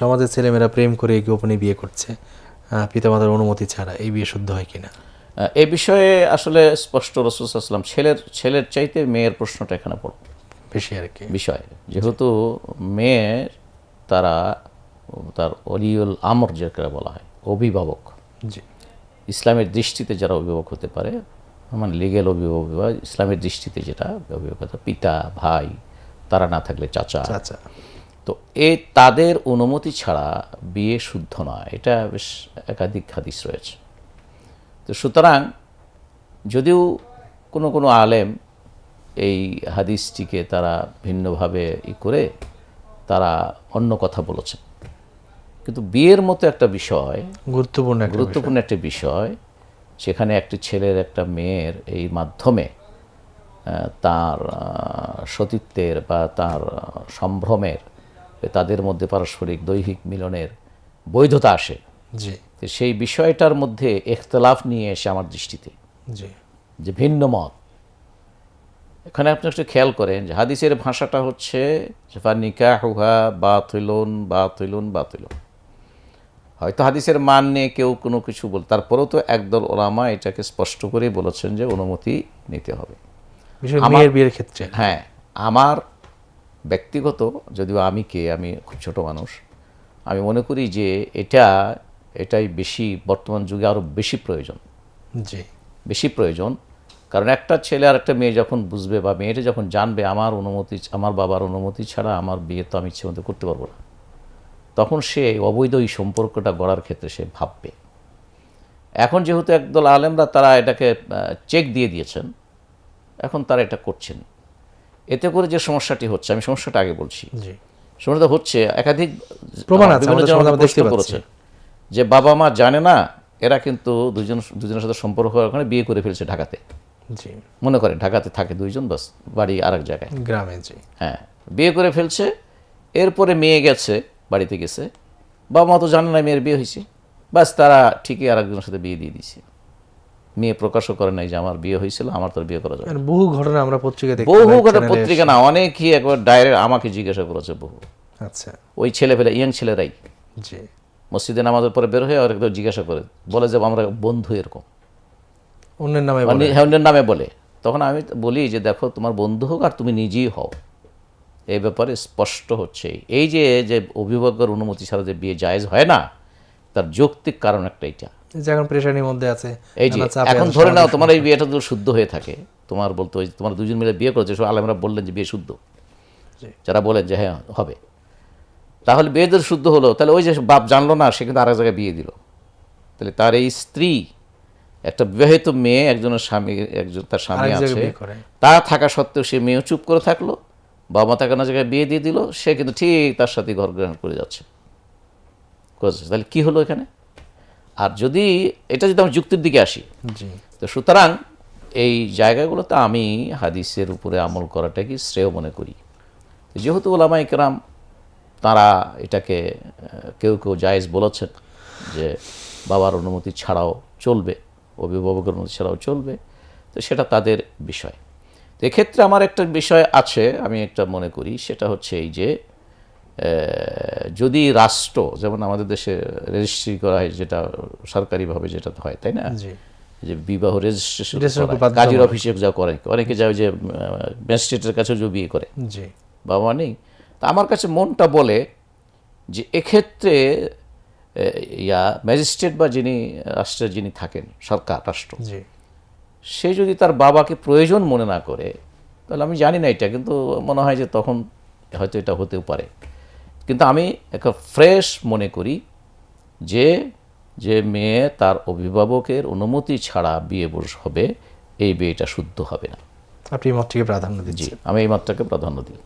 সমাজের ছেলেমেয়েরা প্রেম করে গোপনে বিয়ে করছে। পিতামাতার অনুমতি ছাড়া এই বিয়ে শুদ্ধ হয় কিনা? এ বিষয়ে আসলে স্পষ্ট রসুলাম ছেলের ছেলের চাইতে মেয়ের প্রশ্নটা এখানে পড়ো বেশি আর কি। বিষয় যেহেতু মেয়ের তারা তার অলিউল আমর যেটা বলা হয় অভিভাবক। জি। ইসলামের দৃষ্টিতে যারা অভিভাবক হতে পারে মানে লিগেল অভিভাবক বা ইসলামের দৃষ্টিতে যেটা অভিভাবক পিতা ভাই তারা না থাকলে চাচা। আচ্ছা তো এ তাদের অনুমতি ছাড়া বিয়ে শুদ্ধ নয়। এটা বেশ একাধিক হাদিস রয়েছে। তো সুতরাং যদিও কোনো কোনো আলেম এই হাদিসটিকে তারা ভিন্নভাবে ই করে তারা অন্য কথা বলেছেন কিন্তু বিয়ের মতো একটা বিষয় গুরুত্বপূর্ণ গুরুত্বপূর্ণ একটা বিষয় সেখানে একটি ছেলের একটা মেয়ের এই মাধ্যমে তার সতীত্বের বা তার সম্ভ্রমের তাদের মধ্যে পারস্পরিক দৈহিক মিলনের বৈধতা আসে। জি। সেই বিষয়টার মধ্যে এখতলাফ নিয়ে এসে আমার দৃষ্টিতে। জি। যে ভিন্ন মত। এখানে আপনি একটু খেয়াল করেন যে হাদিসের ভাষাটা হচ্ছে নিকাহুহা বাতিলুন বাতিলুন বাতিলুন। হয়তো হাদিসের মান নিয়ে কেউ কোনো কিছু বল তারপরেও তো একদল ওলামা এটাকে স্পষ্ট করেই বলেছেন যে অনুমতি নিতে হবে। করে বিয়ের ক্ষেত্রে। হ্যাঁ আমার ব্যক্তিগত যদিও আমি কে আমি খুব ছোট মানুষ আমি মনে করি যে এটা এটাই বেশি বর্তমান যুগে আরও বেশি প্রয়োজন। জি। বেশি প্রয়োজন কারণ একটা ছেলে আর একটা মেয়ে যখন বুঝবে বা মেয়েটা যখন জানবে আমার অনুমতি আমার বাবার অনুমতি ছাড়া আমার বিয়ে তো আমি ইচ্ছে মতো করতে পারব না। তখন সে অবৈধ এই সম্পর্কটা গড়ার ক্ষেত্রে সে ভাববে। এখন যেহেতু একদল আলেমরা তারা এটাকে চেক দিয়ে দিয়েছেন এখন তারা এটা করছেন। এতে করে যে সমস্যাটি হচ্ছে আমি সমস্যাটা আগে বলছি। সমস্যাটা হচ্ছে একাধিক প্রমাণ আছে। করেছে যে বাবা মা জানে না এরা কিন্তু দুজন দুজনের সাথে সম্পর্ক হওয়ার কারণে বিয়ে করে ফেলছে ঢাকাতে। জি। মনে করেন ঢাকাতে থাকে দুইজন বাস বাড়ি আর এক জায়গায়। গ্রামে জি। হ্যাঁ বিয়ে করে ফেলছে এরপরে মেয়ে গেছে বাড়িতে গেছে। বাবা মা তো জানে না মেয়ের বিয়ে হয়েছে। বাস তারা ঠিকই আরেকজনের সাথে বিয়ে দিয়ে দিছে মেয়ে প্রকাশও করে নাই যে আমার বিয়ে হয়েছিল আমার তোর বিয়ে করা যাবে বহু ঘটনা আমরা পত্রিকা বহু এ পত্রিকা না অনেকই একবার ডাইরেক্ট আমাকে জিজ্ঞাসা করেছে বহু। আচ্ছা। ওই ছেলে ফেলে ইয়াং ছেলেরাই। জি। মসজিদে নামাজের পরে বের হয়ে আর একদম জিজ্ঞাসা করে বলে যে আমরা বন্ধু এরকম। অন্যের নামে মানে বলে। হ্যান্ডের নামে বলে। তখন আমি বলি যে দেখো তোমার বন্ধু হোক আর তুমি নিজেই হও। এই ব্যাপারে স্পষ্ট হচ্ছে। এই যে যে অভিভাবকের অনুমতি ছাড়া যে বিয়ে জায়েজ হয় না তার যৌক্তিক কারণ একটা এটা যে এখন প্রেশানির মধ্যে আছে এই যে এখন ধরে নাও তোমার এই বিয়েটা যদি শুদ্ধ হয়ে থাকে। তোমার বলতে ওই তোমার দুজন মিলে বিয়ে করেছে সব আলেমরা বললেন যে বিয়ে শুদ্ধ। যারা বলেন যে হ্যাঁ হবে। তাহলে বিয়ে যদি শুদ্ধ হলো তাহলে ওই যে বাপ জানলো না সে কিন্তু আরেক জায়গায় বিয়ে দিল। তাহলে তার এই স্ত্রী একটা বিবাহিত মেয়ে একজনের স্বামী একজন তার স্বামী আছে তা থাকা সত্ত্বেও সে মেয়েও চুপ করে থাকল। বাবা মা তাকে না জায়গায় বিয়ে দিয়ে দিল সে কিন্তু ঠিক তার সাথে ঘর গ্রহণ করে যাচ্ছে। তাহলে কি হলো এখানে? আর যদি এটা যদি আমরা যুক্তির দিকে আসি তো সুতরাং এই জায়গাগুলোতে আমি হাদিসের উপরে আমল করাটাকে শ্রেয় মনে করি। যেহেতু ওলামা ইকরাম তারা এটাকে কেউ কেউ জায়েজ বলেছেন যে বাবার অনুমতি ছাড়াও চলবে অভিভাবকের অনুমতি ছাড়াও চলবে তো সেটা তাদের বিষয়। তো এক্ষেত্রে আমার একটা বিষয় আছে আমি একটা মনে করি সেটা হচ্ছে এই যে যদি রাষ্ট্র যেমন আমাদের দেশে রেজিস্ট্রি করা হয় যেটা সরকারিভাবে যেটা হয় তাই না? যে বিবাহ রেজিস্ট্রেশন। কাজীর অফিসে যা করে অনেকে যায় যে ম্যাজিস্ট্রেটের কাছে যে বিয়ে করে। বাবা নেই। তা আমার কাছে মনটা বলে যে এক্ষেত্রে ইয়া ম্যাজিস্ট্রেট বা যিনি রাষ্ট্রের যিনি থাকেন সরকার রাষ্ট্র সে যদি তার বাবাকে প্রয়োজন মনে না করে তাহলে আমি জানি না এটা কিন্তু মনে হয় যে তখন হয়তো এটা হতেও পারে। কিন্তু আমি একটা ফ্রেশ মনে করি যে যে মেয়ে তার অভিভাবকের অনুমতি ছাড়া বিয়ে বস হবে এই বিয়েটা শুদ্ধ হবে না। আপনি এই মতটিকে প্রাধান্য দিচ্ছি আমি এই মতটাকে প্রাধান্য দিই